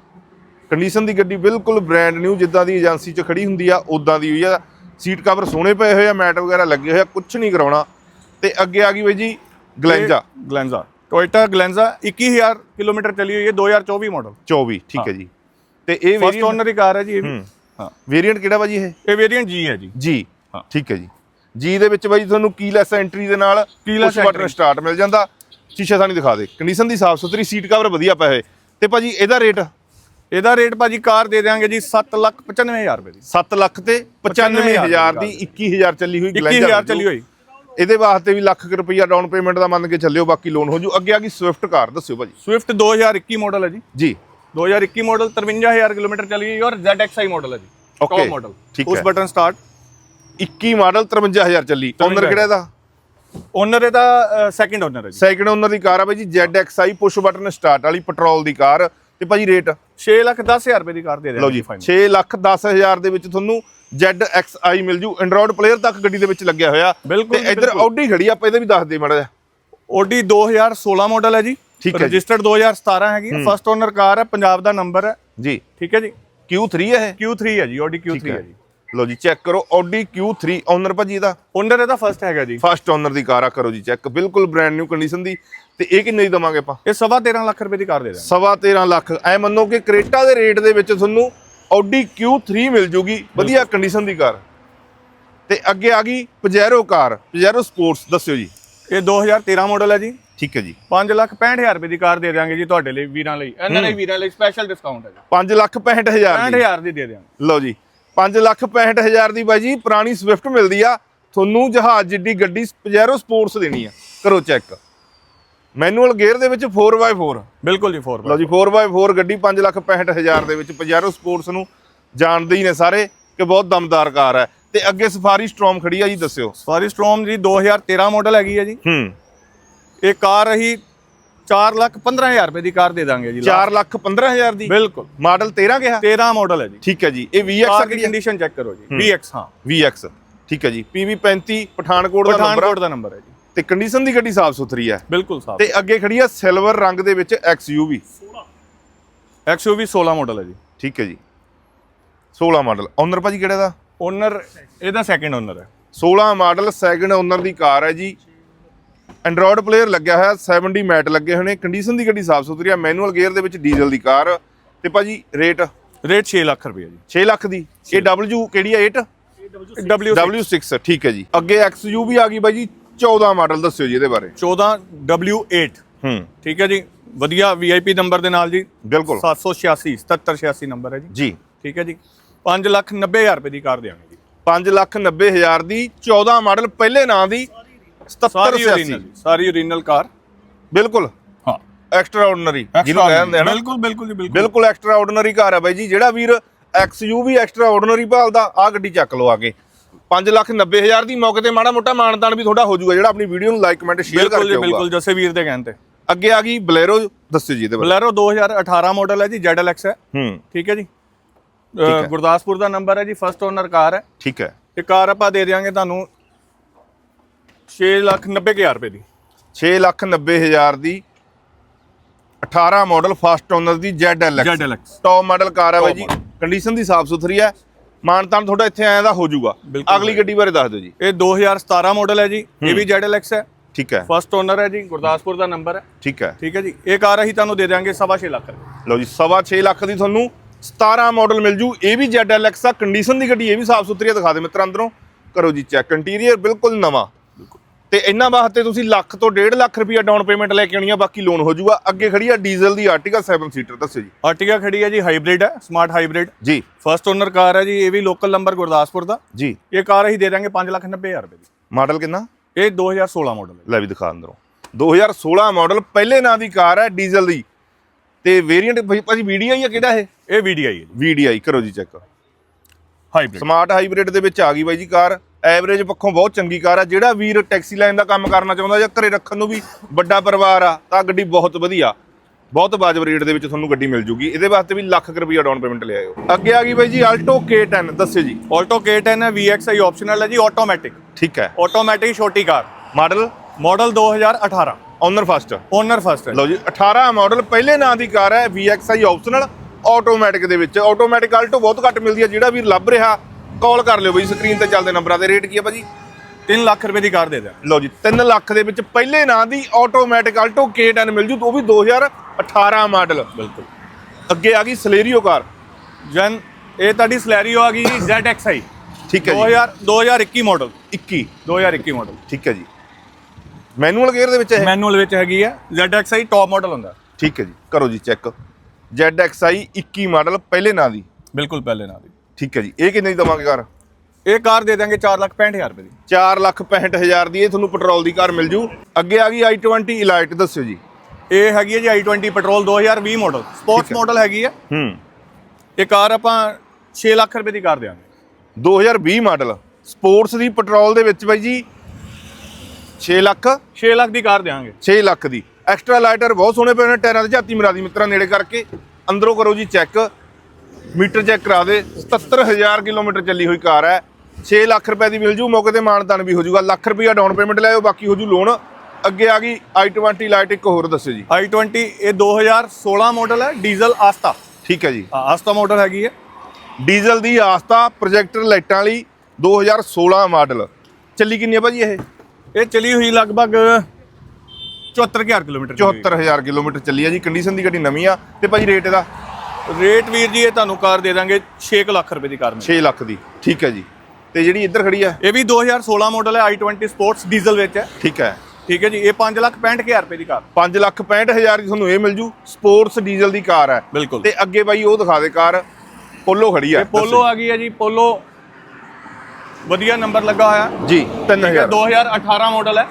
ਕੰਡੀਸ਼ਨ ਦੀ ਗੱਡੀ ਬਿਲਕੁਲ ਬ੍ਰਾਂਡ ਨਿਊ ਜਿੱਦਾਂ ਦੀ ਏਜੰਸੀ 'ਚ ਖੜੀ ਹੁੰਦੀ ਆ ਉਦਾਂ ਦੀ ਹੋਈ ਆ। ਸੀਟ ਕਵਰ ਸੋਹਣੇ ਪਏ ਹੋਏ ਆ ਮੈਟ ਵਗੈਰਾ ਲੱਗੇ ਹੋਏ ਆ ਕੁਝ ਨਹੀਂ ਕਰਾਉਣਾ। ਤੇ ਅੱਗੇ ਆ ਗਈ ਬਈ ਜੀ ਗਲੈਂਜਾ ਗਲੈਂਜ਼ਾ ਟੋਇਟਾ ਗਲੈਂਜ਼ਾ 21000 ਕਿਲੋਮੀਟਰ ਚਲੀ ਹੋਈ ਹੈ 2024 ਮਾਡਲ 24 ਠੀਕ ਹੈ ਜੀ। ਤੇ ਇਹ ਫਸਟ ਓਨਰ ਦੀ ਕਾਰ ਹੈ ਜੀ ਇਹ ਵੀ। ਹੂੰ। ਵੇਰੀਐਂਟ ਕਿਹੜਾ ਭਾਜੀ ਇਹ? ਇਹ ਵੇਰੀਐਂਟ ਜੀ ਹੈ ਜੀ। ਜੀ ਹਾਂ। ਠੀਕ ਹੈ ਜੀ। ਜੀ ਦੇ ਵਿੱਚ ਬਾਈ ਤੁਹਾਨੂੰ ਕੀਲੈਸ ਐਂਟਰੀ ਦੇ ਨਾਲ Keyless ਬਟਨ। ਸਟਾਰਟ ਮਿਲ ਜਾਂਦਾ। ਸ਼ੀਸ਼ੇ ਸਾਨੀ ਦਿਖਾ ਦੇ। ਕੰਡੀਸ਼ਨ ਦੀ ਸਾਫ਼ ਸੁਥਰੀ ਸੀਟ ਕਵਰ ਵਧੀਆ ਪਏ ਹੋਏ। ਤੇ ਭਾਜੀ ਇਹਦਾ ਰੇਟ ਇਹਦਾ ਰੇਟ ਭਾਜੀ ਕਾਰ ਦੇ ਦਿਆਂਗੇ ਜੀ 795000 ਰੁਪਏ ਦੀ। 7 ਲੱਖ ਤੇ 95000 ਦੀ 21000 ਚੱਲੀ ਹੋਈ ਗਲੈਂਜਾ 21000 ਚਲੀ ਹੋਈ। ਇਹਦੇ ਵਾਸਤੇ ਵੀ ਲੱਖ ਰੁਪਈਆ ਡਾਊਨ ਪੇਮੈਂਟ ਦਾ ਮੰਨ ਕੇ ਚੱਲਿਓ ਬਾਕੀ ਲੋਨ ਹੋ ਜੂ। ਅੱਗੇ ਆ ਗਈ ਸਵਿਫਟ ਕਾਰ ਦੱਸਿਓ ਭਾਜੀ। ਸਵਿਫਟ 2021 ਮਾਡਲ ਹੈ ਜੀ। ਜੀ। 2021 ਮਾਡਲ 53000 ਕਿਲੋਮੀਟਰ ਚਲੀ ਗਈ ਔਰ ZXi ਮਾਡਲ ਹੈ ਜੀ। ਟੌਪ ਮਾਡਲ ਉਸ। ਬਟਨ ਸਟਾਰਟ 21 ਮਾਡਲ 53000 ਚੱਲੀ। ਓਨਰ ਕਿਹੜਾ ਇਹਦਾ? ਓਨਰ ਇਹਦਾ ਸੈਕਿੰਡ ਓਨਰ ਹੈ ਜੀ। ਸੈਕਿੰਡ ਓਨਰ ਦੀ ਕਾਰ ਆ ਬਾਈ ਜੀ ZXi ਪੁਸ਼ ਬਟਨ ਸਟਾਰਟ ਵਾਲੀ ਪੈਟਰੋਲ ਦੀ ਕਾਰ। ਤੇ ਭਾਜੀ ਰੇਟ 6 ਲੱਖ 10000 ਰੁਪਏ ਦੀ ਕਾਰ ਦੇ ਲਓ ਦਿਆਂਗੇ ਜੀ 6 ਲੱਖ 10000 ਦੇ ਵਿੱਚ ਤੁਹਾਨੂੰ ZXi ਮਿਲ ਜੂ। ਐਂਡਰੋਇਡ ਪਲੇਅਰ ਤੱਕ ਗੱਡੀ ਦੇ ਵਿੱਚ ਲੱਗਿਆ ਹੋਇਆ। ਬਿਲਕੁਲ ਤੇ ਜੀ, ਇੱਧਰ ਬਿਲਕੁਲ। ਆਡੀ ਖੜੀ ਆਪਾਂ ਇਹਦੇ ਵੀ ਦੱਸ ਦੇ ਮਾੜਾ ਜਿਹਾ। ਓਡੀ 2016 ਮਾਡਲ ਹੈ ਜੀ। ਠੀਕ ਹੈ। ਰਜਿਸਟਰਡ 2017 ਹੈਗੀ। ਫਸਟ ਓਨਰ ਕਾਰ ਹੈ ਪੰਜਾਬ ਦਾ ਨੰਬਰ ਹੈ। ਜੀ। ਠੀਕ ਹੈ ਜੀ। Q3 ਹੈ ਇਹ? Q3 ਹੈ ਜੀ ਓਡੀ Q3 ਹੈ ਜੀ। ਲਓ ਜੀ ਚੈੱਕ ਕਰੋ ਆਡੀ Q3 ਓਨਰ ਭਾਜੀ ਇਹਦਾ। ਓਨਰ ਇਹਦਾ ਫਸਟ ਹੈਗਾ ਜੀ। ਫਸਟ ਓਨਰ ਦੀ ਕਾਰ ਆ ਕਰੋ ਜੀ ਚੈੱਕ ਬਿਲਕੁਲ ਬ੍ਰਾਂਡ ਨਿਊ ਕੰਡੀਸ਼ਨ ਦੀ। ਤੇ ਇਹ ਕਿੰਨੇ ਦੀ ਦਵਾਂਗੇ ਆਪਾਂ? ਇਹ ਸਵਾ 13 ਲੱਖ ਰੁਪਏ ਦੀ ਕਾਰ ਦੇ ਦਾਂਗੇ ਸਵਾ 13 ਲੱਖ। ਐ ਮੰਨੋ ਕਿ ਕ੍ਰੇਟਾ ਦੇ ਰੇਟ ਦੇ ਵਿੱਚ ਤੁਹਾਨੂੰ ਆਡੀ Q3 ਮਿਲ ਜੂਗੀ। ਵਧੀਆ ਕੰਡੀਸ਼ਨ ਦੀ ਕਾਰ। ਤੇ ਅੱਗੇ ਆ ਗਈ ਪਜੈਰੋ ਕਾਰ। ਪਜੈਰੋ ਸਪੋਰਟਸ ਦੱਸਿਓ ਜੀ। ਇਹ 2013 ਮਾਡਲ ਹੈ ਜੀ। ਠੀਕ ਹੈ ਜੀ। 5 ਲੱਖ 65000 ਰੁਪਏ ਦੀ ਕਾਰ ਦੇ ਦਿਆਂਗੇ ਜੀ ਤੁਹਾਡੇ ਲਈ ਵੀਰਾਂ ਲਈ। ਇਹਨਾਂ ਲਈ ਵੀਰਾਂ ਲਈ ਸਪੈਸ਼ਲ ਡਿਸਕਾਊਂਟ ਹੈ ਜੀ। 5 ਲੱਖ 65000 ਦੀ। 65000 ਦੀ ਦੇ ਦਿਆਂਗੇ। ਲਓ ਜੀ। 5 ਲੱਖ 65000 ਦੀ ਬਾਈ ਜੀ ਪੁਰਾਣੀ ਸਵਿਫਟ ਮਿਲਦੀ ਆ। ਤੁਹਾਨੂੰ ਜਹਾਜ਼ ਜਿੱਡੀ ਗੱਡੀ ਪਜੈਰੋ ਸਪੋਰਟਸ ਦੇਣੀ ਆ। ਕਰੋ ਚੈੱਕ ਮੈਨੂਅਲ ਗੇਅਰ ਦੇ ਵਿੱਚ 4x4 ਬਿਲਕੁਲ ਜੀ 4 ਲਓ ਜੀ 4x4 ਗੱਡੀ 5 ਲੱਖ 65000 ਦੇ ਵਿੱਚ ਪਜੈਰੋ ਸਪੋਰਟਸ ਨੂੰ ਜਾਣਦੇ ਹੀ ਨੇ ਸਾਰੇ ਕਿ ਬਹੁਤ ਦਮਦਾਰ ਕਾਰ ਹੈ। ਤੇ ਅੱਗੇ ਸਫਾਰੀ ਸਟ੍ਰੋਮ ਖੜੀ ਆ ਜੀ ਦੱਸਿਓ। ਸਵਾਰੀ ਸਟ੍ਰੋਮ ਜੀ 2013 ਮਾਡਲ ਹੈਗੀ ਹੈ ਜੀ। ਹੂੰ। ਇਹ ਕਾਰ ਰਹੀ 4 ਲੱਖ 15000 ਰੁਪਏ ਦੀ ਕਾਰ ਦੇ ਦਾਂਗੇ ਜੀ 4 ਲੱਖ 15000 ਦੀ? ਬਿਲਕੁਲ। ਮਾਡਲ 13 ਕਿਹਾ? 13 ਮਾਡਲ ਹੈ ਜੀ। ਠੀਕ ਹੈ ਜੀ ਇਹ VX ਆ ਕਿਹੜੀ? ਕੰਡੀਸ਼ਨ ਚੈੱਕ ਕਰੋ ਜੀ। VX ਹਾਂ। VX ਠੀਕ ਹੈ ਜੀ। PV35 ਪਠਾਨਕੋਟ ਦਾ ਨੰਬਰ ਪਠਾਨਕੋਟ ਦਾ ਨੰਬਰ ਹੈ ਜੀ। ਤੇ ਕੰਡੀਸ਼ਨ ਦੀ ਗੱਡੀ ਸਾਫ਼ ਸੁਥਰੀ ਹੈ। ਬਿਲਕੁਲ ਸਾਫ਼। ਤੇ ਅੱਗੇ ਖੜੀ ਆ ਸਿਲਵਰ ਰੰਗ ਦੇ ਵਿੱਚ XUV XUV 16 ਮਾਡਲ ਹੈ ਜੀ। ਠੀਕ ਹੈ ਜੀ। 16 ਮਾਡਲ ਓਨਰ ਭਾਜੀ ਕਿਹੜਾ ਦਾ ਓਨਰ ਇਹਦਾ ਸੈਕਿੰਡ ਓਨਰ ਹੈ। 16 ਮਾਡਲ ਸੈਕਿੰਡ ਓਨਰ ਦੀ ਕਾਰ ਹੈ ਜੀ। ਐਂਡਰੋਇਡ ਪਲੇਅਰ ਲੱਗਿਆ ਹੋਇਆ 70 ਮੈਟ ਲੱਗੇ ਨੇ ਕੰਡੀਸ਼ਨ ਦੀ ਗੱਡੀ ਸਾਫ਼ ਸੁਥਰੀ ਆ ਮੈਨੂਅਲ ਗੇਅਰ ਦੇ ਵਿੱਚ ਡੀਜ਼ਲ ਦੀ ਕਾਰ। ਤੇ ਭਾਜੀ ਰੇਟ ਰੇਟ 6 ਲੱਖ ਰੁਪਏ ਜੀ। 6 ਲੱਖ ਦੀ। ਇਹ W ਕਿਹੜੀ ਆ 8 W W6 ਠੀਕ ਹੈ ਜੀ। ਅੱਗੇ XUV ਆ ਗਈ ਬਾਈ ਜੀ 14 ਮਾਡਲ ਦੱਸਿਓ ਜੀ ਇਹਦੇ ਬਾਰੇ। 14 W8 ਹੂੰ। ਠੀਕ ਹੈ ਜੀ। ਵਧੀਆ VIP ਨੰਬਰ ਦੇ ਨਾਲ ਜੀ। ਬਿਲਕੁਲ। 786 7786 ਨੰਬਰ ਹੈ ਜੀ। ਜੀ। ਠੀਕ ਹੈ ਜੀ। 5 ਲੱਖ 90000 ਰੁਪਏ ਦੀ ਕਾਰ ਦੇਵਾਂਗੇ ਜੀ। 5 ਲੱਖ 90 ਹਜ਼ਾਰ ਦੀ 14 ਮਾਡਲ ਪਹਿਲੇ ਨਾਂ ਦੀ 77 ਸਾਰੀ 86 ਓਰੀਜਨਲ ਸਾਰੀ ਓਰੀਜਨਲ ਕਾਰ। ਬਿਲਕੁਲ। ਹਾਂ। ਐਕਸਟਰਾ ਆਰਡੀਨਰੀ ਜਿਹਨੂੰ ਕਹਿੰਦੇ ਹਨ ਬਿਲਕੁਲ ਬਿਲਕੁਲ ਜੀ ਬਿਲਕੁਲ। ਬਿਲਕੁਲ ਐਕਸਟਰਾ ਆਰਡੀਨਰੀ ਕਾਰ ਹੈ ਬਾਈ ਜੀ ਜਿਹੜਾ ਵੀਰ XUV ਐਕਸਟਰਾ ਆਰਡੀਨਰੀ ਭਾਲਦਾ ਆ ਗੱਡੀ ਚੱਕ ਲਓ ਆ ਕੇ। 5 ਲੱਖ 90 ਹਜ਼ਾਰ ਦੀ ਮੌਕੇ ਤੇ ਮਾੜਾ ਮੋਟਾ ਮਾਨਦਾਨ ਵੀ ਤੁਹਾਡਾ ਹੋ ਜਾਊਗਾ ਜਿਹੜਾ ਆਪਣੀ ਵੀਡੀਓ ਨੂੰ ਲਾਈਕ ਕਮੈਂਟ ਸ਼ੇਅਰ ਬਿਲਕੁਲ ਕਰਕੇ ਜੀ ਆਊਗਾ। ਬਿਲਕੁਲ ਜਸੇ ਵੀਰ ਦੇ ਕਹਿਣ ਤੇ। ਅੱਗੇ ਆ ਗਈ ਬਲੇਰੋ ਦੱਸਿਓ ਜੀ ਇਹਦੇ ਬਾਰੇ। ਬਲੈਰੋ 2018 ਮਾਡਲ ਹੈ ਜੀ ZLX ਹੈ। ਹੂੰ। ਠੀਕ ਹੈ ਜੀ। ਗੁਰਦਾਸਪੁਰ ਦਾ ਨੰਬਰ ਹੈ ਜੀ ਫਸਟ ਓਨਰ ਕਾਰ ਹੈ। ਠੀਕ ਹੈ। ਇਹ ਕਾਰ ਆਪਾਂ ਦੇ ਦਿਆਂਗੇ ਤੁਹਾਨੂੰ 6 ਲੱਖ 90 ਹਜ਼ਾਰ ਰੁਪਏ ਦੀ। 6 ਲੱਖ 90 ਹਜ਼ਾਰ ਦੀ 18 ਮਾਡਲ ਫਸਟ ਓਨਰ ਦੀ ZLX ZLX top model car ਹੈ ਬਾਈ ਜੀ। ਕੰਡੀਸ਼ਨ ਦੀ ਸਾਫ਼ ਸੁਥਰੀ ਹੈ। ਮਾਨਤਾਨ ਤੁਹਾਡਾ ਇੱਥੇ ਆਇਆ ਦਾ ਹੋ ਜਾਊਗਾ ਅਗਲੀ ਗੱਡੀ ਬਾਰੇ ਦੱਸ ਦਿਓ ਜੀ। ਇਹ 2017 ਮਾਡਲ ਹੈ ਜੀ। ਇਹ ਵੀ ZLX ਹੈ। ਠੀਕ ਹੈ। ਫਸਟ ਓਨਰ ਹੈ ਜੀ। ਗੁਰਦਾਸਪੁਰ ਦਾ ਨੰਬਰ ਹੈ। ਠੀਕ ਹੈ। ਠੀਕ ਹੈ ਜੀ। ਇਹ ਕਾਰ ਅਸੀਂ ਤੁਹਾਨੂੰ ਦੇ ਦਿਆਂਗੇ 6.5 ਲੱਖ ਲਓ ਜੀ ਸਵਾ 6 ਲੱਖ ਦੀ ਤੁਹਾਨੂੰ 17 ਮਾਡਲ ਮਿਲ ਜੂ। ਇਹ ਵੀ ZLX ਆ। ਕੰਡੀਸ਼ਨ ਦੀ ਗੱਡੀ ਇਹ ਵੀ ਸਾਫ਼ ਸੁਥਰੀ ਆ। ਦਿਖਾ ਦੇ ਮਿੱਤਰ ਅੰਦਰੋਂ। ਕਰੋ ਜੀ ਚੈੱਕ ਇੰਟੀਰੀਅਰ ਬਿਲਕੁਲ ਨਵਾਂ। ਤੇ ਇਹਨਾਂ ਵਾਸਤੇ ਤੁਸੀਂ ਲੱਖ ਤੋਂ 1.5 ਲੱਖ ਰੁਪਈਆ ਡਾਊਨ ਪੇਮੈਂਟ ਲੈ ਕੇ ਆਉਣੀ ਆ ਬਾਕੀ ਲੋਨ ਹੋ ਜਾਊਗਾ ਅੱਗੇ ਖੜੀ ਆ ਡੀਜ਼ਲ ਦੀ ਆਰਟੀਕਾ 7 ਸੀਟਰ ਦੱਸੋ ਜੀ। ਆਰਟੀਗਾ ਖੜੀ ਹੈ ਜੀ ਹਾਈਬ੍ਰਿਡ ਹੈ ਸਮਾਰਟ ਹਾਈਬ੍ਰਿਡ ਜੀ। ਫਸਟ ਓਨਰ ਕਾਰ ਹੈ ਜੀ ਇਹ ਵੀ ਲੋਕਲ ਨੰਬਰ ਗੁਰਦਾਸਪੁਰ ਦਾ। ਜੀ। ਇਹ ਕਾਰ ਅਸੀਂ ਦੇ ਦਾਂਗੇ 5 ਲੱਖ 90 ਹਜ਼ਾਰ ਰੁਪਏ ਦੀ। ਮਾਡਲ ਕਿੰਨਾ? ਇਹ 2016 ਮਾਡਲ ਹੈ ਲੈ ਵੀ ਦਿਖਾ ਅੰਦਰੋਂ। 2016 ਮਾਡਲ ਪਹਿਲੇ ਨਾਂ ਦੀ ਕਾਰ ਹੈ ਡੀਜ਼ਲ ਦੀ। ਤੇ ਵੇਰੀਐਂਟ ਭਾਜੀ ਵੀਡੀਆਈ ਆ ਕਿਹੜਾ ਇਹ? ਇਹ VDI ਹੈ ਵੀਡੀਆਈ ਕਰੋ ਜੀ ਚੈੱਕ ਹਾਈਬ੍ਰਿਡ ਸਮਾਰਟ ਹਾਈਬ੍ਰਿਡ ਦੇ ਵਿੱਚ ਆ ਗਈ ਬਾਈ ਜੀ ਕਾਰ ਐਵਰੇਜ ਪੱਖੋਂ ਬਹੁਤ ਚੰਗੀ ਕਾਰ ਆ। ਜਿਹੜਾ ਵੀਰ ਟੈਕਸੀ ਲਾਈਨ ਦਾ ਕੰਮ ਕਰਨਾ ਚਾਹੁੰਦਾ ਜਾਂ ਘਰੇ ਰੱਖਣ ਨੂੰ ਵੀ ਵੱਡਾ ਪਰਿਵਾਰ ਆ ਤਾਂ ਗੱਡੀ ਬਹੁਤ ਵਧੀਆ। ਬਹੁਤ ਵਾਜਬ ਰੇਟ ਦੇ ਵਿੱਚ ਤੁਹਾਨੂੰ ਗੱਡੀ ਮਿਲ ਜੂਗੀ। ਇਹਦੇ ਵਾਸਤੇ ਵੀ ਲੱਖ ਰੁਪਈਆ ਡਾਊਨ ਪੇਮੈਂਟ ਲਿਆਇਓ। ਅੱਗੇ ਆ ਗਈ ਬਾਈ ਜੀ ਆਲਟੋ K10 ਦੱਸਿਓ ਜੀ। ਆਲਟੋ K10 ਹੈ VXI ਆਪਸ਼ਨਲ ਹੈ ਜੀ ਆਟੋਮੈਟਿਕ ਠੀਕ ਹੈ। ਆਟੋਮੈਟਿਕ ਛੋਟੀ car. Model model 2018 owner first owner first ਲਓ ਜੀ 18 ਮਾਡਲ ਪਹਿਲੇ ਨਾਂ ਦੀ ਕਾਰ ਹੈ VXI ਆਪਸ਼ਨਲ ਆਟੋਮੈਟਿਕ ਦੇ ਵਿੱਚ। ਆਟੋਮੈਟਿਕ ਆਲਟੋ ਬਹੁਤ ਘੱਟ ਮਿਲਦੀ ਹੈ ਜਿਹੜਾ ਵੀਰ ਲੱਭ ਰਿਹਾ। ਕਾਲ ਕਰ ਲਿਓ ਬਈ ਸਕਰੀਨ ਤੇ ਚੱਲਦੇ ਨੰਬਰਾਂ ਤੇ ਰੇਟ ਕੀ ਹੈ ਭਾਜੀ? 3 ਲੱਖ ਰੁਪਏ ਦੀ ਕਾਰ ਦੇ ਦਿਆਂ। ਲਓ ਜੀ 3 ਲੱਖ ਦੇ ਵਿੱਚ ਪਹਿਲੇ ਨਾਂ ਦੀ ਆਟੋਮੈਟਿਕ ਆਲਟੋ K10 ਮਿਲ ਜੂ ਉਹ ਵੀ 2018 ਮਾਡਲ ਬਿਲਕੁਲ। ਅੱਗੇ ਆ ਗਈ ਸਲੇਰੀਓ ਕਾਰ। ਜਨ ਇਹ ਤੁਹਾਡੀ ਸਲੈਰੀਓ ਆ ਗਈ ਜੀ ZXI ਠੀਕ ਹੈ ਜੀ। 2000 2021 ਮਾਡਲ 21 2021 ਮਾਡਲ ਠੀਕ ਹੈ ਜੀ। ਮੈਨੂਅਲ ਗੇਅਰ ਦੇ ਵਿੱਚ ਹੈ ਮੈਨੂਅਲ ਵਿੱਚ ਹੈਗੀ ਹੈ ZXI ਟੌਪ ਮਾਡਲ ਹੁੰਦਾ। ਠੀਕ ਹੈ ਜੀ। ਕਰੋ ਜੀ ਚੈੱਕ ZXi 21 ਮਾਡਲ ਪਹਿਲੇ ਨਾਂ ਦੀ। ਬਿਲਕੁਲ ਪਹਿਲੇ ਨਾਲ ਦੀ। ਠੀਕ ਹੈ ਜੀ। ਇਹ ਕਿੰਨੇ ਦੀ ਦਵਾਂਗੇ ਕਾਰ? ਇਹ ਕਾਰ ਦੇ ਦਾਂਗੇ 465000 ਰੁਪਏ ਦੀ। 465000 ਦੀ ਇਹ ਤੁਹਾਨੂੰ ਪੈਟਰੋਲ ਦੀ ਕਾਰ ਮਿਲ ਜੂ। ਅੱਗੇ ਆ ਗਈ i20 ਇਲਾਈਟ ਦੱਸਿਓ ਜੀ। ਇਹ ਹੈਗੀ ਹੈ ਜੀ i20 petrol 2020 model sports model ਹੈਗੀ ਹੈ। ਹੂੰ। ਇਹ ਕਾਰ ਆਪਾਂ 6 ਲੱਖ ਰੁਪਏ ਦੀ ਕਾਰ ਦੇਵਾਂਗੇ 2020 ਮਾਡਲ ਸਪੋਰਟਸ ਦੀ ਪੈਟਰੋਲ ਦੇ ਵਿੱਚ ਬਾਈ ਜੀ 6 ਲੱਖ। 6 ਲੱਖ ਦੀ ਕਾਰ ਦੇਵਾਂਗੇ 6 ਲੱਖ ਦੀ। ਐਕਸਟਰਾ ਲਾਈਟਰ ਬਹੁਤ ਸੋਹਣੇ ਪਏ ਨੇ ਟਾਇਰਾਂ ਦੇ ਝਾਤੀ ਮਰਾ ਦੀ ਮਿੱਤਰਾਂ ਨੇੜੇ ਕਰਕੇ। ਅੰਦਰੋਂ ਕਰੋ ਜੀ ਚੈੱਕ ਮੀਟਰ ਚੈੱਕ ਕਰਾ ਦੇ। 77000 ਕਿਲੋਮੀਟਰ ਚੱਲੀ ਹੋਈ ਕਾਰ ਹੈ। 6 ਲੱਖ ਰੁਪਏ ਦੀ ਮਿਲ ਜੂ ਮੌਕੇ ਤੇ ਮਾਨਤਾਨ ਵੀ ਹੋ ਜੂਗਾ। ਲੱਖ ਰੁਪਈਆ ਡਾਊਨ ਪੇਮੈਂਟ ਲਾਇਓ ਬਾਕੀ ਹੋ ਜੂ ਲੋਨ ਅੱਗੇ ਆ ਗਈ i20 ਲਾਈਟ ਇੱਕ ਹੋਰ ਦੱਸਿਓ ਜੀ। I20 ਇਹ 2016 ਮਾਡਲ ਹੈ ਡੀਜ਼ਲ ਆਸਤਾ ਠੀਕ ਹੈ ਜੀ। ਆਸਤਾ ਮਾਡਲ ਹੈਗੀ ਹੈ। ਡੀਜ਼ਲ ਦੀ ਆਸਤਾ ਪ੍ਰੋਜੈਕਟਰ ਲਾਈਟਾਂ ਵਾਲੀ 2016 ਮਾਡਲ ਚੱਲੀ ਕਿੰਨੀ ਹੈ ਭਾਜੀ ਇਹ? ਇਹ ਚਲੀ ਹੋਈ ਲਗਭਗ 74000 ਕਿਲੋਮੀਟਰ ਚੱਲੀ ਹੋਈ। 74000 ਕਿਲੋਮੀਟਰ ਚੱਲੀ ਹੈ ਜੀ। ਕੰਡੀਸ਼ਨ ਦੀ ਗੱਡੀ ਨਵੀਂ ਆ। ਤੇ ਭਾਜੀ ਰੇਟ ਇਹਦਾ? ਰੇਟ ਵੀਰ ਜੀ ਇਹ ਤੁਹਾਨੂੰ ਕਾਰ ਦੇ ਦਾਂਗੇ 6 ਲੱਖ ਰੁਪਏ ਦੀ ਕਾਰ ਮਿਲ 6 ਲੱਖ ਦੀ ਠੀਕ ਹੈ ਜੀ। ਤੇ ਜਿਹੜੀ ਇੱਧਰ ਖੜੀ ਹੈ? ਇਹ ਵੀ 2016 ਮਾਡਲ ਹੈ i20 ਸਪੋਰਟਸ ਡੀਜ਼ਲ ਵਿੱਚ ਹੈ। ਠੀਕ ਹੈ। ਠੀਕ ਹੈ ਜੀ ਇਹ 5 ਲੱਖ 65000 ਰੁਪਏ ਦੀ ਕਾਰ 5 ਲੱਖ 65000 ਦੀ ਤੁਹਾਨੂੰ ਇਹ ਮਿਲ ਜੂ ਸਪੋਰਟਸ ਡੀਜ਼ਲ ਦੀ ਕਾਰ ਹੈ। ਬਿਲਕੁਲ। ਤੇ ਅੱਗੇ ਬਾਈ ਉਹ ਦਿਖਾ ਦੇ ਕਾਰ ਪੋਲੋ ਖੜੀ ਹੈ ਇਹ ਪੋਲੋ ਆ ਗਈ ਹੈ ਜੀ ਪੋਲੋ। ਵਧੀਆ ਨੰਬਰ ਲੱਗਾ ਹੋਇਆ। ਜੀ ਠੀਕ ਹੈ 3000 2018 ਮਾਡਲ ਹੈ।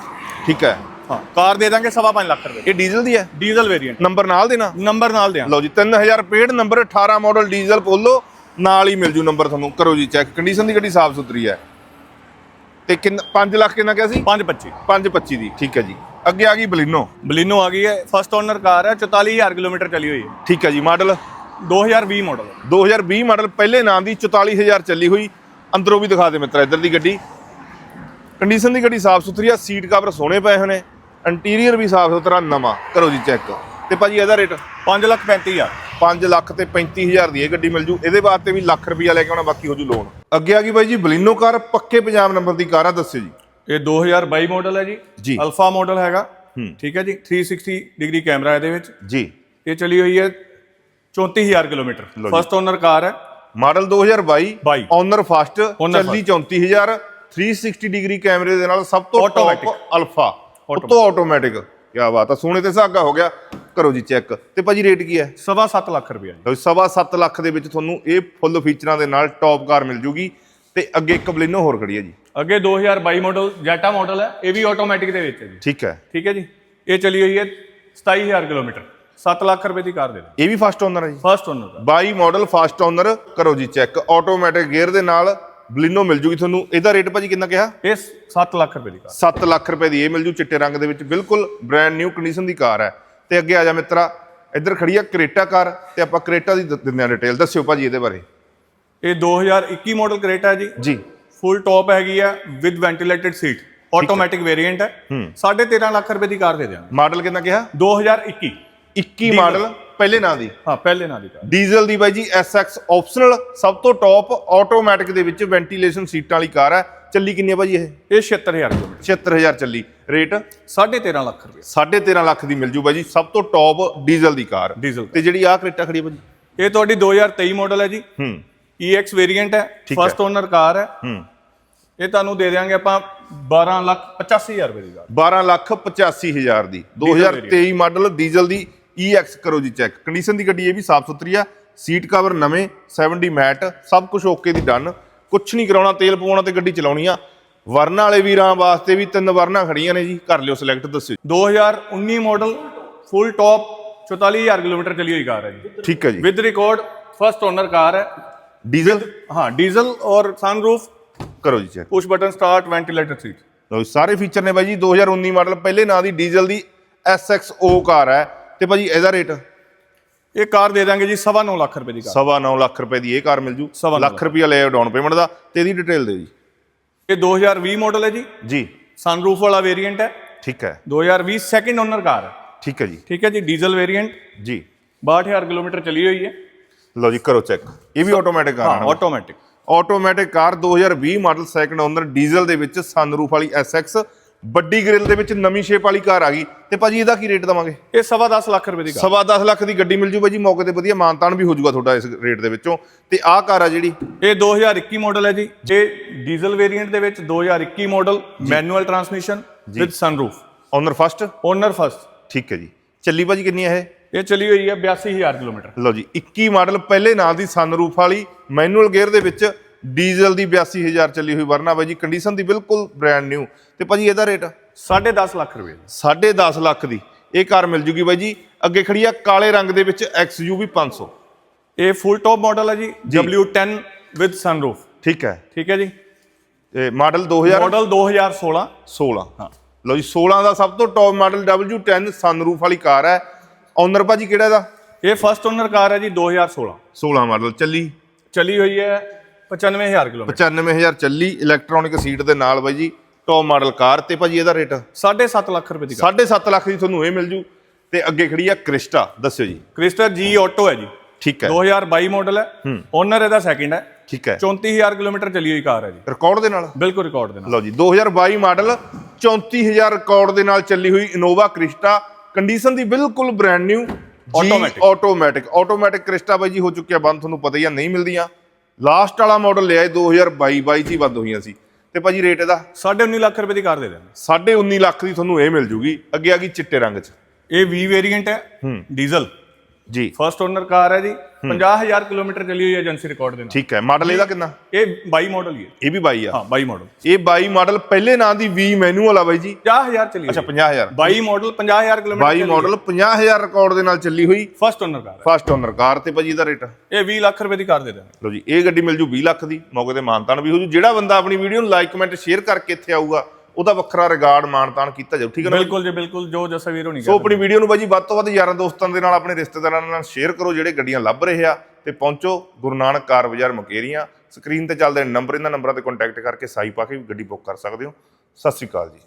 ਠੀਕ ਹੈ। ਹਾਂ। ਕਾਰ ਦੇ ਦਾਂਗੇ 5.5 ਲੱਖ ਰੁਪਏ। ਇਹ ਡੀਜ਼ਲ ਦੀ ਹੈ? Diesel variant. ਨੰਬਰ ਨਾਲ ਦੇਣਾ ਨੰਬਰ ਨਾਲ ਦਿਆਂ ਲਓ ਜੀ 3000 paid number 18 model diesel Polo ਨਾਲ ਹੀ ਮਿਲ ਜੂ ਨੰਬਰ ਤੁਹਾਨੂੰ। ਕਰੋ ਜੀ ਚੈੱਕ ਕੰਡੀਸ਼ਨ ਦੀ ਗੱਡੀ ਸਾਫ਼ ਸੁਥਰੀ ਹੈ? ਤੇ ਕਿੰਨਾ 5 ਲੱਖ ਕਿੰਨਾ ਕਿਹਾ ਸੀ? 525 525 ਦੀ ਠੀਕ ਹੈ ਜੀ। ਅੱਗੇ ਆ ਗਈ ਬਲਿਨੋ। ਬਲੀਨੋ ਆ ਗਈ ਹੈ। ਫਸਟ ਓਨਰ ਕਾਰ ਹੈ 44000 ਕਿਲੋਮੀਟਰ ਚਲੀ ਹੋਈ ਹੈ। ਠੀਕ ਹੈ ਜੀ ਮਾਡਲ 2020 ਮਾਡਲ 2020 ਮਾਡਲ ਪਹਿਲੇ ਨਾਮ ਦੀ 44000 ਚੱਲੀ ਹੋਈ। ਅੰਦਰੋਂ ਵੀ ਦਿਖਾ ਦੇ ਮਿੱਤਰ ਇੱਧਰ ਦੀ ਗੱਡੀ। ਕੰਡੀਸ਼ਨ ਦੀ ਗੱਡੀ ਸਾਫ਼ ਸੁਥਰੀ ਆ ਸੀਟ ਕਵਰ ਸੋਹਣੇ ਪਏ ਹੋਏ ਨੇ ਇੰਟੀਰੀਅਰ ਵੀ ਸਾਫ਼ ਸੁਥਰਾ ਨਵਾਂ। ਕਰੋ ਜੀ ਚੈੱਕ ਤੇ ਭਾਜੀ ਇਹਦਾ ਰੇਟ 5 ਲੱਖ 35000 5 ਲੱਖ ਤੇ 35000 ਦੀ ਇਹ ਗੱਡੀ ਮਿਲ ਜੂ। ਇਹਦੇ ਵਾਸਤੇ ਵੀ ਲੱਖ ਰੁਪਈਆ ਲੈ ਕੇ ਆਉਣਾ ਬਾਕੀ ਹੋ ਜੂ ਲੋਨ ਅੱਗੇ ਆ ਗਈ ਬਾਈ ਜੀ ਬਲਿਨੋ ਕਾਰ ਪੱਕੇ ਪੰਜਾਬ ਨੰਬਰ ਦੀ ਕਾਰ ਆ ਦੱਸਿਓ ਜੀ। ਇਹ 2022 ਮਾਡਲ ਹੈ ਜੀ। ਅਲਫਾ ਮਾਡਲ ਹੈਗਾ। ਠੀਕ ਹੈ ਜੀ 360 ਡਿਗਰੀ ਕੈਮਰਾ ਇਹਦੇ ਵਿੱਚ। ਜੀ। ਇਹ ਚਲੀ ਹੋਈ ਹੈ 34000 ਕਿਲੋਮੀਟਰ। ਫਸਟ ਓਨਰ ਕਾਰ ਹੈ। ਮਾਡਲ 2022 ਬਾਈ। ਓਨਰ ਫਸਟ ਚੱਲੀ 34000 360 ਡਿਗਰੀ ਕੈਮਰੇ ਦੇ ਨਾਲ ਸਭ ਤੋਂ। ਟੌਪ ਅਲਫਾ ਉਤੋਂ ਆਟੋਮੈਟਿਕ ਕੀ ਬਾਤ ਆ ਸੋਨੇ ਤੇ ਸੁਹਾਗਾ ਹੋ ਗਿਆ। ਕਰੋ ਜੀ ਚੈੱਕ ਤੇ ਭਾਜੀ ਰੇਟ ਕੀ ਹੈ? ਸਵਾ ਸੱਤ ਲੱਖ ਰੁਪਏ ਜੀ। ਲਓ ਸਵਾ ਸੱਤ ਲੱਖ ਦੇ ਵਿੱਚ ਤੁਹਾਨੂੰ ਇਹ ਫੁੱਲ ਫੀਚਰਾਂ ਦੇ ਨਾਲ ਟੌਪ ਕਾਰ ਮਿਲ ਜੂਗੀ। ਤੇ ਅੱਗੇ ਇੱਕ ਬਲਿਨੋ ਹੋਰ ਖੜੀ ਹੈ ਜੀ। ਅੱਗੇ 2022 ਮਾਡਲ ਜੈਟਾ ਮਾਡਲ ਹੈ ਇਹ ਵੀ ਆਟੋਮੈਟਿਕ ਦੇ ਵਿੱਚ ਹੈ ਜੀ। ਠੀਕ ਹੈ। ਠੀਕ ਹੈ ਜੀ? ਇਹ ਚਲੀ ਹੋਈ ਹੈ 27000 ਕਿਲੋਮੀਟਰ। 7 ਲੱਖ ਰੁਪਏ ਦੀ ਕਾਰ ਦੇ ਇਹ ਵੀ ਫਸਟ ਓਨਰ ਹੈ ਜੀ। ਫਸਟ ਓਨਰ ਦਾ। 22 ਮਾਡਲ ਫਸਟ ਓਨਰ ਕਰੋ ਜੀ ਚੈੱਕ ਆਟੋਮੈਟਿਕ ਗੇਅਰ ਦੇ ਨਾਲ ਬਲਿਨੋ ਮਿਲ ਜੂਗੀ ਤੁਹਾਨੂੰ। ਇਹਦਾ ਰੇਟ ਭਾਜੀ ਕਿੰਨਾ ਕਿਹਾ? ਇਹ 7 ਲੱਖ ਰੁਪਏ ਦੀ ਕਾਰ। 7 ਲੱਖ ਰੁਪਏ ਦੀ ਇਹ ਮਿਲ ਜੂ ਚਿੱਟੇ ਰੰਗ ਦੇ ਵਿੱਚ। ਬਿਲਕੁਲ ਬ੍ਰੈਂਡ ਨਿਊ ਕੰਡੀਸ਼ਨ ਦੀ ਕਾਰ ਹੈ। ਤੇ ਅੱਗੇ ਆ ਜਾ ਮਿੱਤਰਾ ਇੱਧਰ ਖੜੀ ਆ ਕਰੇਟਾ ਕਾਰ। ਤੇ ਆਪਾਂ ਕਰੇਟਾ ਦੀ ਦਿੰਦੇ ਆ ਡਿਟੇਲ ਦੱਸਿਓ ਭਾਜੀ ਇਹਦੇ ਬਾਰੇ। ਇਹ 2021 ਮਾਡਲ ਕਰੇਟਾ ਹੈ ਜੀ। ਜੀ। ਫੁੱਲ ਟੌਪ ਹੈਗੀ ਹੈ with ventilated seat automatic variant ਹੈ। 13.5 ਲੱਖ ਰੁਪਏ ਦੀ ਕਾਰ ਦੇ ਦਿਆਂਗੇ। ਮਾਡਲ ਕਿੰਨਾ ਕਿਹਾ? 2021 21 ਮਾਡਲ ਪਹਿਲੇ ਨਾਂ ਦੀ। ਹਾਂ ਪਹਿਲੇ ਨਾਲ ਦੀ ਕਾਰ। ਡੀਜ਼ਲ ਦੀ ਬਾਈ ਜੀ SX ਆਪਸ਼ਨਲ ਸਭ ਤੋਂ ਟੌਪ ਆਟੋਮੈਟਿਕ ਦੇ ਵਿੱਚ ਵੈਂਟੀਲੇਸ਼ਨ ਸੀਟਾਂ ਵਾਲੀ ਕਾਰ ਹੈ। ਚੱਲੀ ਕਿੰਨੀ ਹੈ ਭਾਜੀ ਇਹ? ਇਹ 76000 ਕਿਲੋਮੀਟਰ 76000 ਚੱਲੀ। ਰੇਟ 13.5 ਲੱਖ ਰੁਪਏ। 13.5 ਲੱਖ ਦੀ ਮਿਲ ਜੂ ਬਾਈ ਜੀ ਸਭ ਤੋਂ ਟੌਪ ਡੀਜ਼ਲ ਦੀ ਕਾਰ। ਡੀਜ਼ਲ ਤੇ ਜਿਹੜੀ ਆ ਕਰੇਟਾ ਖੜੀ ਹੈ ਭਾਜੀ ਇਹ ਤੁਹਾਡੀ 2023 ਮਾਡਲ ਹੈ ਜੀ। ਹੂੰ। EX ਵੇਰੀਐਂਟ ਹੈ। ਫਸਟ ਓਨਰ ਕਾਰ ਹੈ। ਹੂੰ। ਇਹ ਤੁਹਾਨੂੰ ਦੇ ਦੇਵਾਂਗੇ ਆਪਾਂ 12 ਲੱਖ 85000 ਰੁਪਏ ਦੀ ਕਾਰ। 12 ਲੱਖ 85000 ਦੀ। 2023 ਮਾਡਲ ਡੀਜ਼ਲ ਦੀ EX ਕਰੋ ਜੀ ਚੈੱਕ ਕੰਡੀਸ਼ਨ ਦੀ ਗੱਡੀ ਇਹ ਵੀ ਸਾਫ਼ ਸੁਥਰੀ ਆ। ਸੀਟ ਕਵਰ ਨਵੇਂ 70 ਮੈਟ ਸਭ ਕੁਝ ਓਕੇ ਦੀ ਡਨ ਕੁਝ ਨਹੀਂ ਕਰਾਉਣਾ ਤੇਲ ਪਵਾਉਣਾ ਤੇ ਗੱਡੀ ਚਲਾਉਣੀ ਆ। ਵਰਨਾ ਵਾਲੇ ਵੀਰਾਂ ਵਾਸਤੇ ਵੀ ਤਿੰਨ ਵਰਨਾ ਖੜੀਆਂ ਨੇ ਜੀ। ਕਰ ਲਿਓ ਸਿਲੈਕਟ ਦੱਸਿਓ। 2019 ਮਾਡਲ ਫੁੱਲ ਟੌਪ 44000 ਕਿਲੋਮੀਟਰ ਚੱਲੀ ਹੋਈ ਕਾਰ ਹੈ ਜੀ। ਠੀਕ ਹੈ ਜੀ। With record first owner car ਹੈ। ਡੀਜ਼ਲ ਹਾਂ ਡੀਜ਼ਲ ਔਰ ਸਨਰੂਫ ਕਰੋ ਜੀ check push button start ventilator seat ਲੋ ਸਾਰੇ ਫੀਚਰ ਨੇ ਬਾਈ ਜੀ। 2019 ਮਾਡਲ ਪਹਿਲੇ ਨਾਂ ਦੀ ਡੀਜ਼ਲ ਦੀ SXO ਕਾਰ ਹੈ। ਤੇ ਭਾਜੀ ਇਹਦਾ ਰੇਟ? ਇਹ ਕਾਰ ਦੇ ਦਾਂਗੇ ਜੀ 9.5 ਲੱਖ ਰੁਪਏ ਦੀ ਕਾਰ। ਸਵਾ ਲੱਖ ਰੁਪਏ ਦੀ ਇਹ ਕਾਰ ਮਿਲ ਜੂ। ਸਵਾ ਨੌ ਲੱਖ ਰੁਪਿਆ ਲੈ ਡਾਊਨ ਪੇਮੈਂਟ ਦਾ। ਤੇ ਇਹਦੀ ਡਿਟੇਲ ਦੇ ਜੀ। ਇਹ 2020 ਮਾਡਲ ਹੈ ਜੀ। ਜੀ। ਸਨਰੂਫ ਵਾਲਾ ਵੇਰੀਐਂਟ ਹੈ। ਠੀਕ ਹੈ। 2020 ਸੈਕਿੰਡ ਓਨਰ ਕਾਰ ਹੈ। ਠੀਕ ਹੈ ਜੀ। ਠੀਕ ਹੈ ਜੀ ਡੀਜ਼ਲ ਵੇਰੀਐਂਟ ਜੀ। 62000 ਕਿਲੋਮੀਟਰ ਚੱਲੀ ਹੋਈ ਹੈ। ਲਓ ਜੀ ਕਰੋ ਚੈੱਕ ਇਹ ਵੀ ਆਟੋਮੈਟਿਕ ਕਾਰ ਹੈ automatic automatic car 2020 model second owner diesel ਦੇ ਵਿੱਚ ਸਨ ਰੂਫ ਵਾਲੀ ਐਸਐਕਸ ਵੱਡੀ ਗ੍ਰਿਲ ਦੇ ਵਿੱਚ ਨਵੀਂ ਸ਼ੇਪ ਵਾਲੀ ਕਾਰ ਆ ਗਈ। ਤੇ ਭਾਜੀ ਇਹਦਾ ਕੀ ਰੇਟ ਦਵਾਂਗੇ? ਇਹ ਸਵਾ 10 ਲੱਖ ਰੁਪਏ ਦੀ ਕਾਰ। ਸਵਾ 10 ਲੱਖ ਦੀ ਗੱਡੀ ਮਿਲ ਜੂ ਭਾਜੀ ਮੌਕੇ ਤੇ ਵਧੀਆ ਮਾਨਤਾਨ ਵੀ ਹੋ ਜੂਗਾ ਤੁਹਾਡਾ ਇਸ ਰੇਟ ਦੇ ਵਿੱਚੋਂ। ਤੇ ਆਹ ਕਾਰ ਆ ਜਿਹੜੀ। ਇਹ 2021 ਮਾਡਲ ਹੈ ਜੀ। ਇਹ ਡੀਜ਼ਲ ਵੇਰੀਐਂਟ ਦੇ ਵਿੱਚ 2021 model manual transmission with sunroof owner first owner first ਠੀਕ ਹੈ ਜੀ। ਚੱਲੀ ਭਾਜੀ ਕਿੰਨੀ ਹੈ ਇਹ? ਇਹ ਚੱਲੀ ਹੋਈ ਹੈ 82000 ਕਿਲੋਮੀਟਰ। ਲਓ ਜੀ 21 ਮਾਡਲ ਪਹਿਲੇ ਨਾਲ ਦੀ ਸਨਰੂਫ ਵਾਲੀ ਮੈਨੂਅਲ ਗੇਅਰ ਦੇ ਵਿੱਚ ਡੀਜ਼ਲ ਦੀ 82000 ਚੱਲੀ ਹੋਈ ਵਰਨਾ ਬਾਈ ਜੀ ਕੰਡੀਸ਼ਨ ਦੀ ਬਿਲਕੁਲ ਬ੍ਰਾਂਡ ਨਿਊ ਤੇ ਭਾਜੀ ਇਹਦਾ ਰੇਟ 10.5 ਲੱਖ ਰੁਪਏ 10.5 ਲੱਖ ਦੀ। ਇਹ ਕਾਰ ਮਿਲ ਜੂਗੀ ਬਾਈ ਜੀ। ਅੱਗੇ ਖੜੀ ਆ ਕਾਲੇ ਰੰਗ ਦੇ ਵਿੱਚ XUV 500 ਇਹ ਫੁੱਲ ਟੌਪ ਮਾਡਲ ਹੈ ਜੀ W10 ਵਿਦ ਸਨਰੂਫ ਠੀਕ ਹੈ। ਠੀਕ ਹੈ ਜੀ? ਤੇ ਮਾਡਲ 2016 ਮਾਡਲ 2016 ਹਾਂ ਲਓ ਜੀ 16 ਦਾ ਸਭ ਤੋਂ ਟੌਪ ਮਾਡਲ W10 ਸਨਰੂਫ ਵਾਲੀ ਕਾਰ ਹੈ। ਓਨਰ ਭਾਜੀ ਕਿਹੜਾ ਇਹਦਾ? ਇਹ ਫਸਟ ਓਨਰ ਕਾਰ ਹੈ ਜੀ 2016 16 ਮਾਡਲ ਚੱਲੀ। ਚਲੀ ਹੋਈ ਹੈ 95000 ਕਿਲੋਮੀਟਰ। 95000 ਚੱਲੀ ਇਲੈਕਟ੍ਰੋਨਿਕ ਸੀਟ ਦੇ ਨਾਲ ਬਾਈ ਜੀ ਟੌਪ ਮਾਡਲ ਕਾਰ ਤੇ ਭਾਜੀ ਇਹਦਾ ਰੇਟ 7.5 ਲੱਖ ਰੁਪਏ ਦੀ ਕਾਰ। 7.5 ਲੱਖ ਦੀ ਤੁਹਾਨੂੰ ਇਹ ਮਿਲ ਜੂ। ਤੇ ਅੱਗੇ ਖੜੀ ਆ ਕ੍ਰਿਸਟਾ ਦੱਸਿਓ ਜੀ। ਕ੍ਰਿਸਟਾ ਜੀ ਆਟੋ ਹੈ ਜੀ। ਠੀਕ ਹੈ। 2022 ਮਾਡਲ ਹੈ। ਓਨਰ ਇਹਦਾ ਸੈਕਿੰਡ ਹੈ। ਠੀਕ ਹੈ। 34000 ਕਿਲੋਮੀਟਰ ਚਲੀ ਹੋਈ ਕਾਰ ਹੈ ਜੀ। ਰਿਕਾਰਡ ਦੇ ਨਾਲ? ਬਿਲਕੁਲ ਰਿਕਾਰਡ ਦੇ ਨਾਲ। ਲਓ ਜੀ 2022 ਮਾਡਲ 34000 ਰਿਕਾਰਡ ਦੇ ਨਾਲ ਚੱਲੀ ਹੋਈ ਇਨੋਵਾ ਕ੍ਰਿਸਟਾ। ਕੰਡੀਸ਼ਨ ਦੀ ਬਿਲਕੁਲ brand new Automatic। Automatic automatic Crysta ਬਾਈ ਜੀ ਹੋ ਚੁੱਕਿਆ ਬੰਦ ਤੁਹਾਨੂੰ ਪਤਾ ਹੀ ਆ ਨਹੀਂ ਮਿਲਦੀਆਂ। ਲਾਸਟ ਵਾਲਾ ਮਾਡਲ ਲਿਆ ਇਹ 2022 22 ਚ ਹੀ ਬੰਦ ਹੋਈਆਂ ਸੀ। ਤੇ ਭਾਜੀ ਰੇਟ ਇਹਦਾ? 19.5 ਲੱਖ ਰੁਪਏ ਦੀ ਕਾਰ ਦੇ ਦੇਣਗੇ 19.5 ਲੱਖ ਦੀ ਤੁਹਾਨੂੰ ਇਹ ਮਿਲ ਜੂਗੀ ਅੱਗੇ ਆ ਗਈ ਚਿੱਟੇ ਰੰਗ ਚ। ਇਹ V ਵੇਰੀਐਂਟ ਹੈ ਡੀਜ਼ਲ ਜੀ। ਫਸਟ ਓਨਰ ਕਾਰ ਹੈ ਜੀ। 50000 ਕਿਲੋਮੀਟਰ ਚਲੀ ਹੋਈ ਹੈ ਏਜੰਸੀ ਰਿਕਾਰਡ ਦੇ ਨਾਲ। ਠੀਕ ਹੈ ਮਾਡਲ ਇਹਦਾ ਕਿੰਨਾ? ਇਹ 22 ਮਾਡਲ ਹੀ ਹੈ। ਇਹ ਵੀ 22 ਆ। ਹਾਂ 22 ਮਾਡਲ ਇਹ 22 ਮਾਡਲ ਪਹਿਲੇ ਨਾਂ ਦੀ 20 ਮੈਨੂਅਲ ਆ ਬਾਈ ਜੀ। 50000 ਚਲੀ ਅੱਛਾ ਹੋਈ 50000 22 ਮਾਡਲ 50000 ਕਿਲੋਮੀਟਰ 22 ਮਾਡਲ 50000 ਰਿਕਾਰਡ ਦੇ ਨਾਲ ਚੱਲੀ ਹੋਈ। ਫਸਟ ਓਨਰ ਕਾਰ ਹੈ। ਫਸਟ ਓਨਰ ਕਾਰ ਤੇ ਭਾਜੀ ਇਹਦਾ ਰੇਟ ਇਹ 20 ਲੱਖ ਰੁਪਏ ਦੀ ਕਾਰ ਦੇ ਦੇਣਗੇ ਲਓ ਜੀ ਇਹ ਗੱਡੀ ਮਿਲ ਜੂ 20 ਲੱਖ ਦੀ। ਮੌਕੇ ਤੇ ਮਾਨਤਾਨ ਵੀ ਹੋ ਜੂ। ਜਿਹੜਾ ਬੰਦਾ ਆਪਣੀ ਵੀਡੀਓ ਨੂੰ ਲਾਈਕ ਕਮੈਂਟ ਸ਼ੇਅਰ ਕਰਕੇ ਇੱਥੇ ਆਊਗਾ ਉਹਦਾ ਵੱਖਰਾ ਰਿਗਾਰਡ ਮਾਨਤਾਨ ਕੀਤਾ ਜਾਊ ਠੀਕ ਹੈ ਨਾ ਬਿਲਕੁਲ ਜੀ ਬਿਲਕੁਲ ਜੋ ਜਸਾ ਵੀਰ ਹੋਣੀ ਸੋ ਆਪਣੀ ਵੀਡੀਓ ਨੂੰ ਬਾਜੀ ਵੱਧ ਤੋਂ ਵੱਧ ਯਾਰਾਂ ਦੋਸਤਾਂ ਦੇ ਨਾਲ ਆਪਣੇ ਰਿਸ਼ਤੇਦਾਰਾਂ ਨਾਲ ਸ਼ੇਅਰ ਕਰੋ ਜਿਹੜੇ ਗੱਡੀਆਂ ਲੱਭ ਰਹੇ ਆ ਤੇ ਪਹੁੰਚੋ ਗੁਰੂ ਨਾਨਕ ਕਾਰ ਬਾਜ਼ਾਰ ਮੁਕੇਰੀਆਂ। ਸਕਰੀਨ ਤੇ ਚੱਲਦੇ ਨੰਬਰ ਇਹਨਾਂ ਨੰਬਰਾਂ ਤੇ ਕੰਟੈਕਟ ਕਰਕੇ ਸਾਈ ਪਾ ਕੇ ਵੀ ਗੱਡੀ ਬੁੱਕ ਕਰ ਸਕਦੇ ਹੋ। ਸਤਿ ਸ਼੍ਰੀ ਅਕਾਲ ਜੀ।